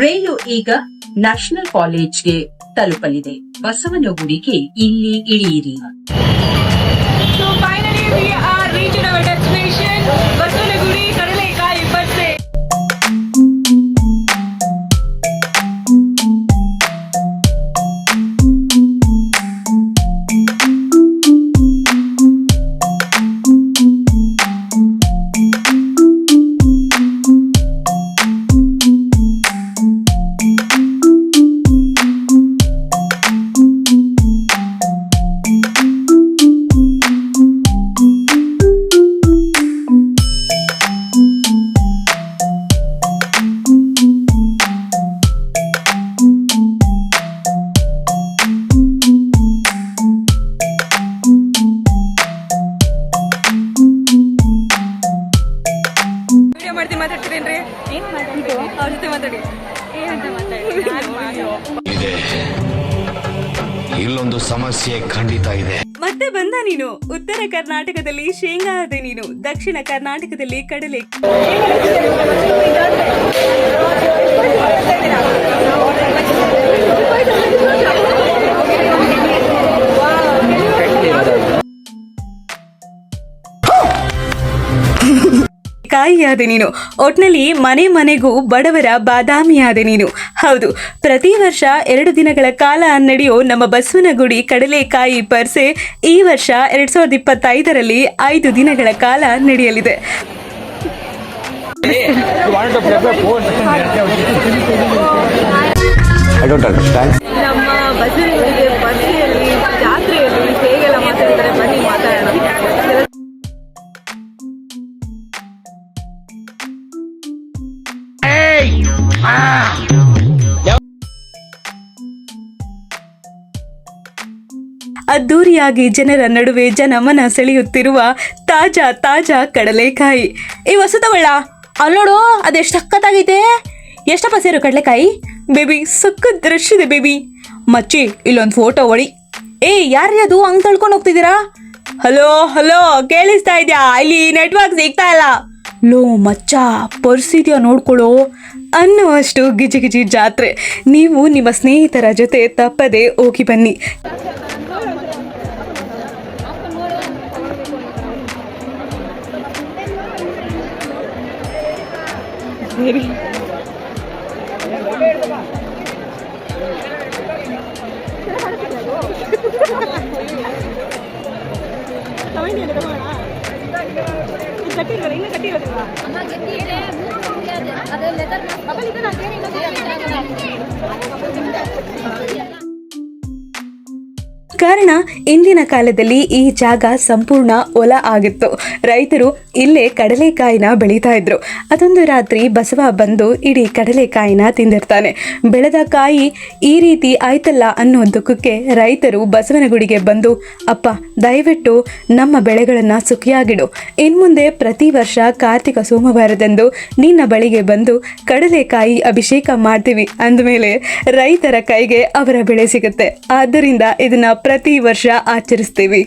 ರೈಲು ಈಗ ನ್ಯಾಷನಲ್ ಕಾಲೇಜ್ಗೆ ತಲುಪಲಿದೆ. ಬಸವನಗುಡಿಗೆ ಇಲ್ಲಿ ಇಳಿಯಿರಿ. ಏನ್ ಮಾತಾಡ್ತೀವಿ ಅವ್ರ ಜೊತೆ ಮಾತಾಡಿ. ಏನಂತ ಮಾತಾಡಿ? ಇದೆ ಇಲ್ಲೊಂದು ಸಮಸ್ಯೆ ಖಂಡಿತ ಇದೆ. ಮತ್ತೆ ಬಂದ ನೀನು? ಉತ್ತರ ಕರ್ನಾಟಕದಲ್ಲಿ ಶೇಂಗಾ ಅದೇ ನೀನು ದಕ್ಷಿಣ ಕರ್ನಾಟಕದಲ್ಲಿ ಕಡಲೆ. ಕಾಯಿಯಾದೆ ನೀನು. ಒಟ್ನಲ್ಲಿ ಮನೆ ಮನೆಗೂ ಬಡವರ ಬಾದಾಮಿಯಾದೆ ನೀನು. ಹೌದು ಪ್ರತಿ ವರ್ಷ ಎರಡು ದಿನಗಳ ಕಾಲ ನಡೆಯೋ ನಮ್ಮ ಬಸವನಗುಡಿ ಕಡಲೆಕಾಯಿ ಪರ್ಸೆ ಈ ವರ್ಷ ಎರಡು ಸಾವಿರದ ಇಪ್ಪತ್ತೈದರಲ್ಲಿ ಐದು ದಿನಗಳ ಕಾಲ ನಡೆಯಲಿದೆ. ನಮ್ಮ ಅದ್ದೂರಿಯಾಗಿ ಜನರ ನಡುವೆ ಜನಮನ ಸೆಳೆಯುತ್ತಿರುವ ತಾಜಾ ತಾಜಾ ಕಡಲೆಕಾಯಿ. ಈ ಹೊಸ ತಗೊಳ್ಳ ಅಲ್ಲೋಡು ಅದೆಷ್ಟು ಸಕ್ಕತ್ತಾಗಿದೆ ಎಷ್ಟಪ್ಪ ಸೇರು ಕಡಲೆಕಾಯಿ? ಬೇಬಿ, ಸಖತ್ ರಶ್ ಇದೆ ಬೇಬಿ. ಮಚ್ಚಿ, ಇಲ್ಲೊಂದು ಫೋಟೋ ಹೊಡಿ. ಏ, ಯಾರ್ರೀ ಅದು? ಹಂಗ್ ತಳ್ಕೊಂಡು ಹೋಗ್ತಿದ್ದೀರಾ? ಹಲೋ ಹಲೋ, ಕೇಳಿಸ್ತಾ ಇದ್ಯಾ? ಇಲ್ಲಿ ನೆಟ್ವರ್ಕ್ ಸಿಗ್ತಾ ಇಲ್ಲ. ಲೋ, ಮಚ್ಚ ಪರಿಸ್ಥಿತಿಯ ನೋಡ್ಕೊಳ್ಳೋ ಅನ್ನುವಷ್ಟು ಗಿಜಿ ಗಿಜಿ ಜಾತ್ರೆ. ನೀವು ನಿಮ್ಮ ಸ್ನೇಹಿತರ ಜೊತೆ ತಪ್ಪದೆ ಹೋಗಿ ಬನ್ನಿ. சரி கட்டிடுறீங்களா ಕಾರಣ, ಇಂದಿನ ಕಾಲದಲ್ಲಿ ಈ ಜಾಗ ಸಂಪೂರ್ಣ ಒಲ ಆಗಿತ್ತು. ರೈತರು ಇಲ್ಲೇ ಕಡಲೆಕಾಯಿನ ಬೆಳೀತಾ ಇದ್ರು. ಅದೊಂದು ರಾತ್ರಿ ಬಸವ ಬಂದು ಇಡೀ ಕಡಲೆಕಾಯಿನ ತಿಂದಿರ್ತಾನೆ. ಬೆಳೆದ ಕಾಯಿ ಈ ರೀತಿ ಆಯ್ತಲ್ಲ ಅನ್ನೋ ದುಃಖಕ್ಕೆ ರೈತರು ಬಸವನ ಗುಡಿಗೆ ಬಂದು, ಅಪ್ಪ, ದಯವಿಟ್ಟು ನಮ್ಮ ಬೆಳೆಗಳನ್ನು ಸುಖಿಯಾಗಿಡು. ಇನ್ಮುಂದೆ ಪ್ರತಿ ವರ್ಷ ಕಾರ್ತಿಕ ಸೋಮವಾರದಂದು ನಿನ್ನ ಬಳಿಗೆ ಬಂದು ಕಡಲೆಕಾಯಿ ಅಭಿಷೇಕ ಮಾಡ್ತೀವಿ ಅಂದಮೇಲೆ ರೈತರ ಕೈಗೆ ಅವರ ಬೆಳೆ ಸಿಗುತ್ತೆ. ಆದ್ದರಿಂದ ಇದನ್ನ ಪ್ರತಿ ವರ್ಷ ಆಚರಿಸ್ತೀವಿ.